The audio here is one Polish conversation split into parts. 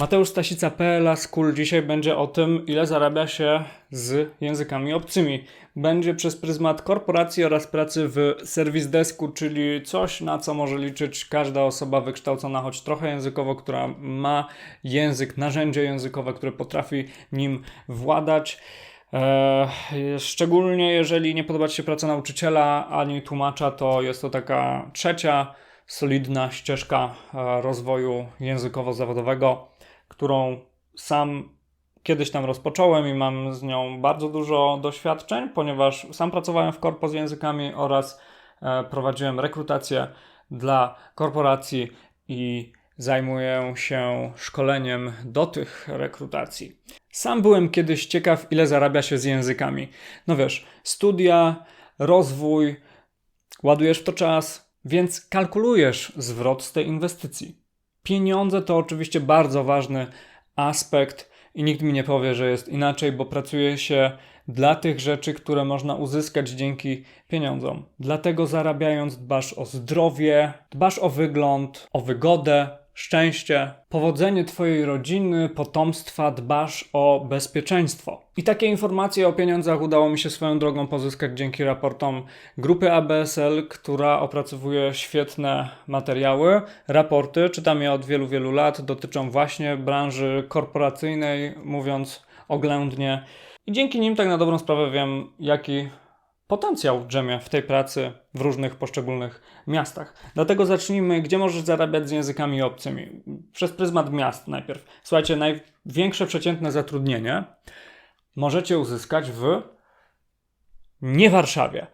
Mateusz Stasica.pl School dzisiaj będzie o tym, ile zarabia się z językami obcymi. Będzie przez pryzmat korporacji oraz pracy w serwis desku, czyli coś, na co może liczyć każda osoba wykształcona choć trochę językowo, która ma język, narzędzie językowe, które potrafi nim władać. Eee, szczególnie jeżeli nie podoba Ci się praca nauczyciela ani tłumacza, to jest to taka trzecia solidna ścieżka e, rozwoju językowo-zawodowego, którą sam kiedyś tam rozpocząłem i mam z nią bardzo dużo doświadczeń, ponieważ sam pracowałem w korpo z językami oraz e, prowadziłem rekrutację dla korporacji i zajmuję się szkoleniem do tych rekrutacji. Sam byłem kiedyś ciekaw, ile zarabia się z językami. No wiesz, studia, rozwój, ładujesz w to czas, więc kalkulujesz zwrot z tej inwestycji. Pieniądze to oczywiście bardzo ważny aspekt i nikt mi nie powie, że jest inaczej, bo pracuje się dla tych rzeczy, które można uzyskać dzięki pieniądzom. Dlatego zarabiając dbasz o zdrowie, dbasz o wygląd, o wygodę, szczęście, powodzenie Twojej rodziny, potomstwa, dbasz o bezpieczeństwo. I takie informacje o pieniądzach udało mi się swoją drogą pozyskać dzięki raportom grupy ABSL, która opracowuje świetne materiały. Raporty, czytam je od wielu, wielu lat, dotyczą właśnie branży korporacyjnej, mówiąc oględnie. I dzięki nim tak na dobrą sprawę wiem, jaki potencjał drzemie w tej pracy w różnych poszczególnych miastach. Dlatego zacznijmy, gdzie możesz zarabiać z językami obcymi. Przez pryzmat miast najpierw. Słuchajcie, największe przeciętne zatrudnienie możecie uzyskać w nie Warszawie,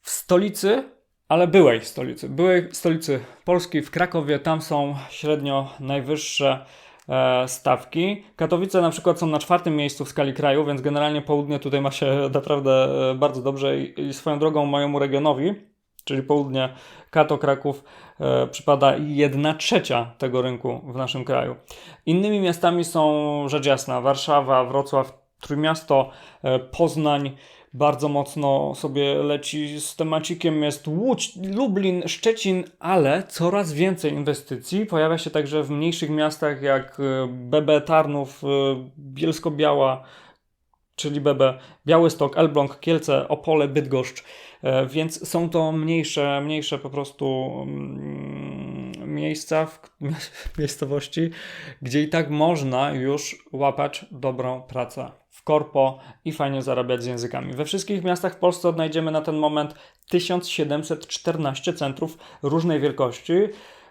w stolicy, ale byłej stolicy, byłej stolicy Polski, w Krakowie, tam są średnio najwyższe stawki. Katowice na przykład są na czwartym miejscu w skali kraju, więc generalnie południe tutaj ma się naprawdę e, bardzo dobrze i, swoją drogą mojemu regionowi, czyli południe Kato, Kraków, e, przypada 1 trzecia tego rynku w naszym kraju. Innymi miastami są rzecz jasna Warszawa, Wrocław, Trójmiasto, e, Poznań, bardzo mocno sobie leci z temacikiem jest Łódź, Lublin, Szczecin, ale coraz więcej inwestycji. Pojawia się także w mniejszych miastach jak BB Tarnów, e, Bielsko-Biała, czyli BB, Białystok, Elbląg, Kielce, Opole, Bydgoszcz, e, więc są to mniejsze, mniejsze po prostu mm, miejsca, w, miejscowości, gdzie i tak można już łapać dobrą pracę w korpo i fajnie zarabiać z językami. We wszystkich miastach w Polsce odnajdziemy na ten moment 1714 centrów różnej wielkości.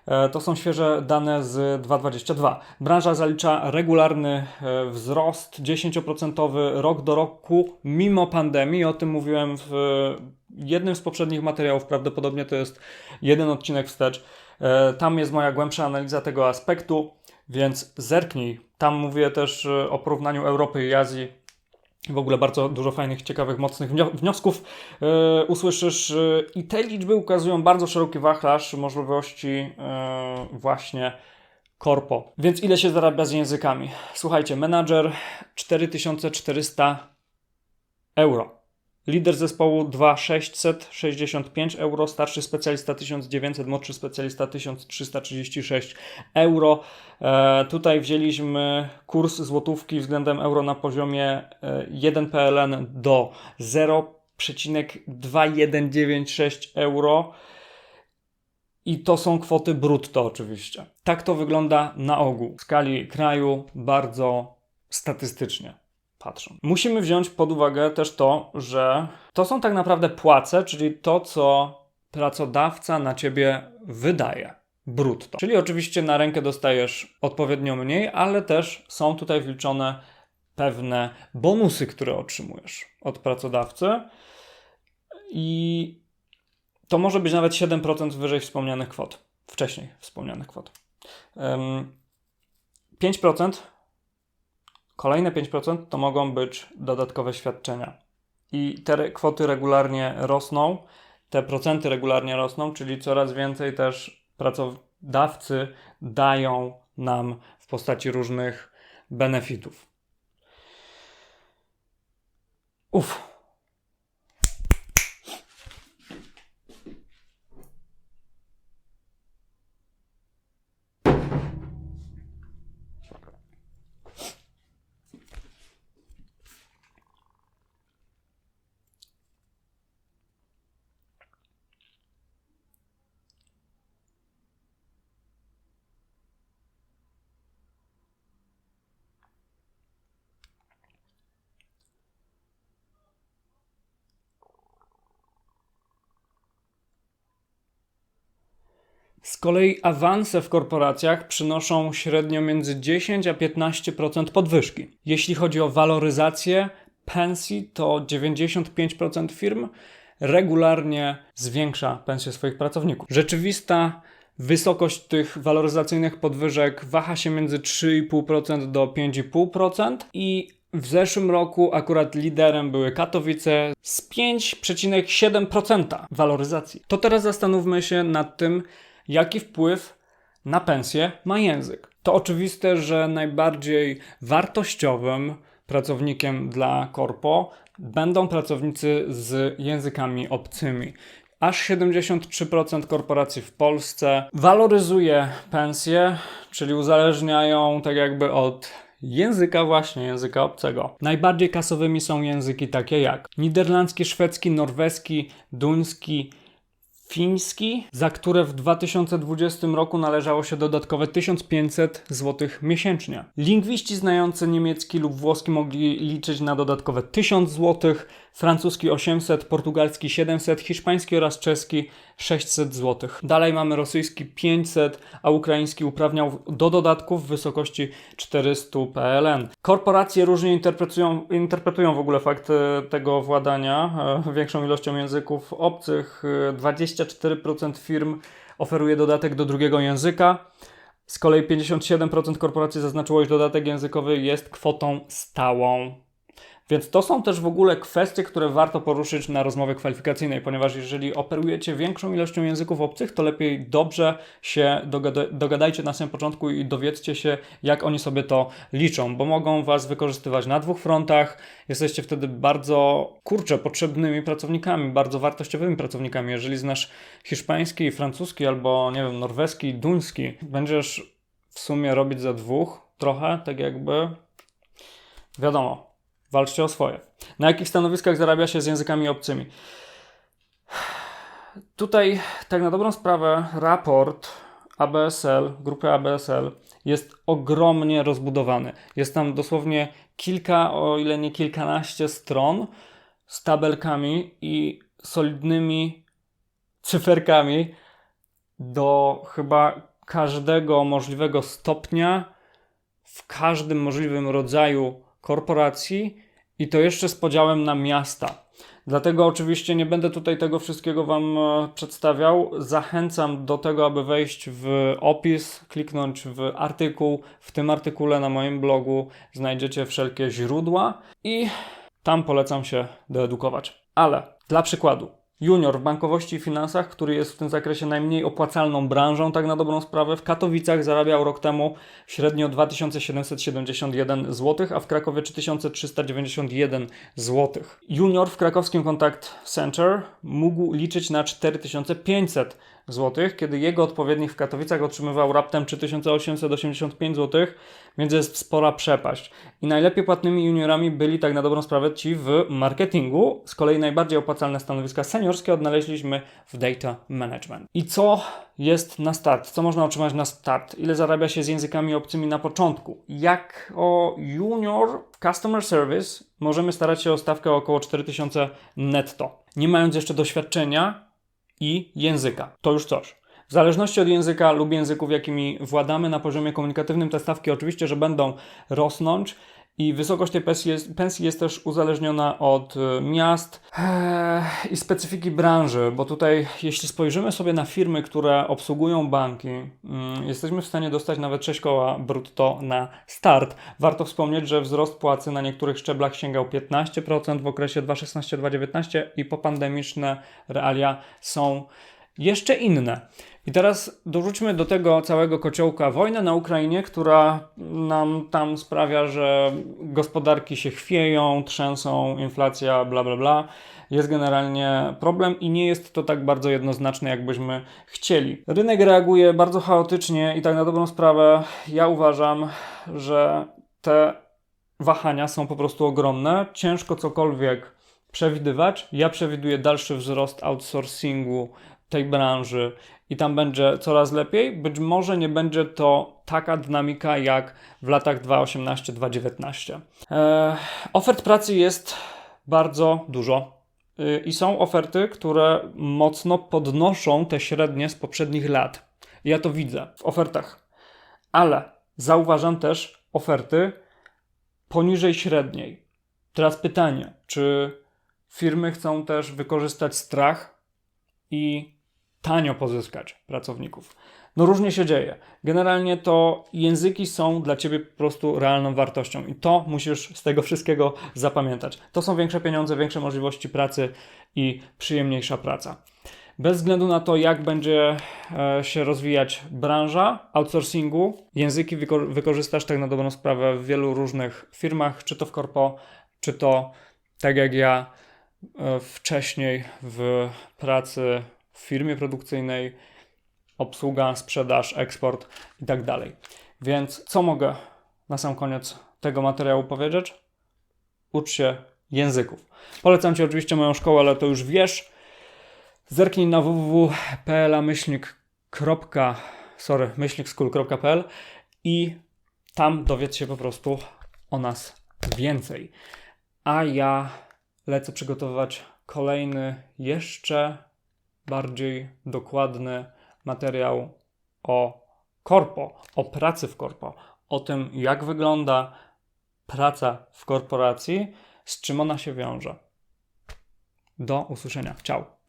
E, To są świeże dane z 2022. Branża zalicza regularny e, wzrost 10% rok do roku mimo pandemii. O tym mówiłem w jednym z poprzednich materiałów. Prawdopodobnie to jest jeden odcinek wstecz. E, Tam jest moja głębsza analiza tego aspektu, więc zerknij. Tam mówię też e, o porównaniu Europy i Azji. W ogóle bardzo dużo fajnych, ciekawych, mocnych wnio- wniosków e, usłyszysz. E, I te liczby ukazują bardzo szeroki wachlarz możliwości e, właśnie korpo. Więc ile się zarabia z językami? Słuchajcie, menadżer 4400 euro. Lider zespołu 2665 euro, starszy specjalista 1900, młodszy specjalista 1336 euro. E, tutaj wzięliśmy kurs złotówki względem euro na poziomie e, 1 PLN do 0,2196 euro. I to są kwoty brutto oczywiście. Tak to wygląda na ogół. W skali kraju bardzo statystycznie patrzą. Musimy wziąć pod uwagę też to, że to są tak naprawdę płace, czyli to, co pracodawca na ciebie wydaje brutto. Czyli oczywiście na rękę dostajesz odpowiednio mniej, ale też są tutaj wliczone pewne bonusy, które otrzymujesz od pracodawcy. I to może być nawet 7% wyżej wspomnianych kwot. Wcześniej wspomnianych kwot. Ym, 5% Kolejne 5% to mogą być dodatkowe świadczenia. I te kwoty regularnie rosną, te procenty regularnie rosną, czyli coraz więcej też pracodawcy dają nam w postaci różnych benefitów. Uff. Z kolei awanse w korporacjach przynoszą średnio między 10 a 15% podwyżki. Jeśli chodzi o waloryzację pensji, to 95% firm regularnie zwiększa pensję swoich pracowników. Rzeczywista wysokość tych waloryzacyjnych podwyżek waha się między 3,5% do 5,5% i w zeszłym roku akurat liderem były Katowice z 5,7% waloryzacji. To teraz zastanówmy się nad tym, jaki wpływ na pensję ma język. To oczywiste, że najbardziej wartościowym pracownikiem dla korpo będą pracownicy z językami obcymi. Aż 73% korporacji w Polsce waloryzuje pensję, czyli uzależniają tak jakby od języka właśnie, języka obcego. Najbardziej kasowymi są języki takie jak niderlandzki, szwedzki, norweski, duński, fiński, za które w 2020 roku należało się dodatkowe 1500 zł miesięcznie. Lingwiści znający niemiecki lub włoski mogli liczyć na dodatkowe 1000 zł, francuski 800, portugalski 700, hiszpański oraz czeski 600 zł. Dalej mamy rosyjski 500, a ukraiński uprawniał do dodatków w wysokości 400 PLN. Korporacje różnie interpretują, interpretują w ogóle fakt e, tego władania e, większą ilością języków obcych. 24% firm oferuje dodatek do drugiego języka. Z kolei 57% korporacji zaznaczyło, iż dodatek językowy jest kwotą stałą. Więc to są też w ogóle kwestie, które warto poruszyć na rozmowie kwalifikacyjnej, ponieważ jeżeli operujecie większą ilością języków obcych, to lepiej dobrze się dogada dogadajcie na samym początku i dowiedzcie się, jak oni sobie to liczą, bo mogą Was wykorzystywać na dwóch frontach. Jesteście wtedy bardzo, kurczę, potrzebnymi pracownikami, bardzo wartościowymi pracownikami. Jeżeli znasz hiszpański, francuski albo, nie wiem, norweski, duński, będziesz w sumie robić za dwóch trochę, tak jakby, wiadomo, Walczcie o swoje. Na jakich stanowiskach zarabia się z językami obcymi? Tutaj, tak na dobrą sprawę, raport ABSL, grupy ABSL jest ogromnie rozbudowany. Jest tam dosłownie kilka, o ile nie kilkanaście stron z tabelkami i solidnymi cyferkami do chyba każdego możliwego stopnia w każdym możliwym rodzaju korporacji i to jeszcze z podziałem na miasta. Dlatego oczywiście nie będę tutaj tego wszystkiego Wam e, przedstawiał. Zachęcam do tego, aby wejść w opis, kliknąć w artykuł. W tym artykule na moim blogu znajdziecie wszelkie źródła i tam polecam się doedukować. Ale dla przykładu, junior w bankowości i finansach, który jest w tym zakresie najmniej opłacalną branżą, tak na dobrą sprawę, w Katowicach zarabiał rok temu średnio 2771 zł, a w Krakowie 3391 zł. Junior w krakowskim Contact Center mógł liczyć na 4500 zł, kiedy jego odpowiednik w Katowicach otrzymywał raptem 3885 zł, więc jest spora przepaść. I najlepiej płatnymi juniorami byli tak na dobrą sprawę ci w marketingu. Z kolei najbardziej opłacalne stanowiska seniorskie odnaleźliśmy w data management. I co jest na start? Co można otrzymać na start? Ile zarabia się z językami obcymi na początku? Jak o junior customer service możemy starać się o stawkę około 4000 netto. Nie mając jeszcze doświadczenia, i języka. To już coś. W zależności od języka lub języków, jakimi władamy na poziomie komunikatywnym, te stawki oczywiście, że będą rosnąć i wysokość tej pensji jest, pensji jest też uzależniona od e, miast e, i specyfiki branży, bo tutaj, jeśli spojrzymy sobie na firmy, które obsługują banki, mm, jesteśmy w stanie dostać nawet 6 koła brutto na start. Warto wspomnieć, że wzrost płacy na niektórych szczeblach sięgał 15% w okresie 2016-2019 i popandemiczne realia są jeszcze inne. I teraz dorzućmy do tego całego kociołka wojnę na Ukrainie, która nam tam sprawia, że gospodarki się chwieją, trzęsą, inflacja, bla, bla, bla. Jest generalnie problem i nie jest to tak bardzo jednoznaczne, jakbyśmy chcieli. Rynek reaguje bardzo chaotycznie i tak na dobrą sprawę ja uważam, że te wahania są po prostu ogromne. Ciężko cokolwiek przewidywać. Ja przewiduję dalszy wzrost outsourcingu tej branży i tam będzie coraz lepiej. Być może nie będzie to taka dynamika jak w latach 2018-2019. Eee, ofert pracy jest bardzo dużo. Yy, I są oferty, które mocno podnoszą te średnie z poprzednich lat. Ja to widzę w ofertach. Ale zauważam też oferty poniżej średniej. Teraz pytanie, czy firmy chcą też wykorzystać strach i tanio pozyskać pracowników? No różnie się dzieje. Generalnie to języki są dla ciebie po prostu realną wartością i to musisz z tego wszystkiego zapamiętać. To są większe pieniądze, większe możliwości pracy i przyjemniejsza praca. Bez względu na to, jak będzie e, się rozwijać branża outsourcingu, języki wyko- wykorzystasz tak na dobrą sprawę w wielu różnych firmach, czy to w korpo, czy to tak jak ja e, wcześniej w pracy firmie produkcyjnej, obsługa, sprzedaż, eksport i tak dalej. Więc co mogę na sam koniec tego materiału powiedzieć? Ucz się języków. Polecam Ci oczywiście moją szkołę, ale to już wiesz. Zerknij na www.plamyślnik.pl i tam dowiedz się po prostu o nas więcej. A ja lecę przygotowywać kolejny, jeszcze bardziej dokładny materiał o korpo, o pracy w korpo, o tym, jak wygląda praca w korporacji, z czym ona się wiąże. Do usłyszenia. Ciao.